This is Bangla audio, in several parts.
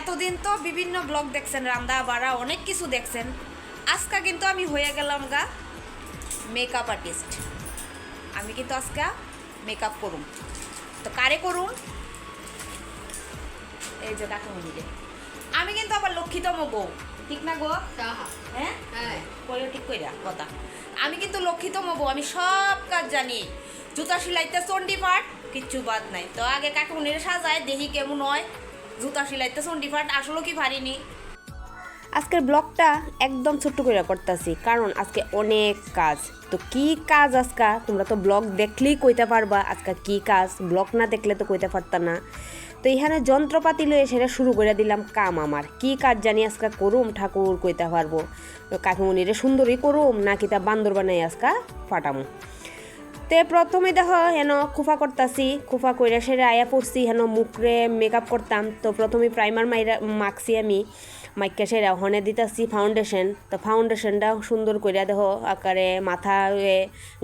এতদিন তো বিভিন্ন ব্লগ দেখছেন রান্দা বাড়া অনেক কিছু দেখছেন। আজকে কিন্তু আমি হয়ে গেলাম গা মেকআপ আর্টিস্ট আমি কিন্তু আজকে মেকআপ করুম। তো কারে করুম? এই যে কাকু মিলে আমি কিন্তু আবার লক্ষিতম বউ ঠিক না গো? হ্যাঁ? হ্যাঁ। কইও ঠিক কইরা কথা। আমি কিন্তু লক্ষিতম বউ আমি সব কাজ জানি। জুতা সিলাইতে চণ্ডী পাঠ কিচ্ছু বাদ নাই। তো আগে কাকুমনির সাজায় দেখি কেমন হয়। জুতা সিলাইতে পাঠ আসলে কি পারিনি। আজকের ব্লগটা একদম ছোট্ট করে করতেছি, কারণ আজকে অনেক কাজ। তো কি কাজ আজকা? তোমরা তো ব্লগ দেখলেই কইতে পারবা আজকে কি কাজ, ব্লগ না দেখলে তো কইতে পারতা না। তো এখানে যন্ত্রপাতি লয়ে সেটা শুরু করে দিলাম কাম আমার। কি কাজ জানি আজকা করুম, ঠাকুর কইতে পারব। তো কাকুমনিরে সুন্দরই করুম, নাকি তা বান্দর বানাই আজকা ফাটামু। তে প্রথমে দেখো হেন খুফা করতাছি, খুফা কইরা সেরে আয়া পড়ছি, হেন মুখরে মেকআপ করতাম। তো প্রথমে প্রাইমার মাইরা মাখছি আমি মাইকা সেরা হনে দিতাছি ফাউন্ডেশন তো ফাউন্ডেশনটা সুন্দর কইরা দেখো, আকারে মাথা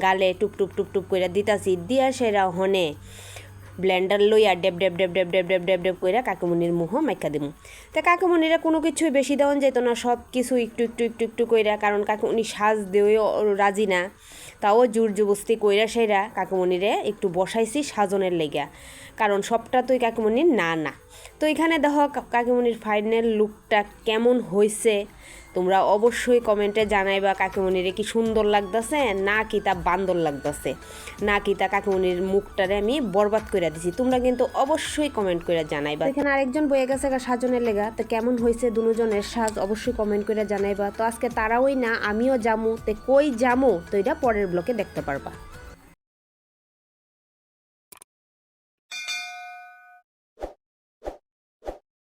গালে টুপ টুপ টুপ টুপ কইরা দিতাছি, দিয়া সেরা হনে ব্লেন্ডার লইয়া ডেব ডেব ডেব ডেব ডেব ডেব ডেব ডেব কইরা কাকুমনির মুহ মাইকা দিমু। তো কাকুমনিরা কোনো কিছুই বেশি দেওয়ান যেত না, সব কিছু একটু একটু একটু একটু কইরা, কারণ কাকুমনি সাজ দেওয়া রাজি না। তাও জোর জবস্তি কইরা সেরা কাকুমনিরে একটু বসাইছি সাজনের লেগা কারণ সবটা তো কাকুমনির না না। তো এখানে দেখো কাকুমনির ফাইনাল লুকটা কেমন হয়েছে তোমরা অবশ্যই কমেন্টে জানাইবা কাকুমনিরে কি সুন্দর লাগতেছে, না কি তা বান্দর লাগতেছে। না কি তা কাকুমনির মুখটারে আমি বরবাদ করে দিছি। তোমরা কিন্তু অবশ্যই কমেন্ট করে জানাইবা। এখানে আরেকজন বয়ে গেছে সাজনের লেগা। তো কেমন হয়েছে দুজনের সাজ অবশ্যই কমেন্ট করে জানাইবা। তো আজকে তারাওই না, আমিও জামু তে কই জামু তো এটা পরের ব্লকে দেখতে পারবা।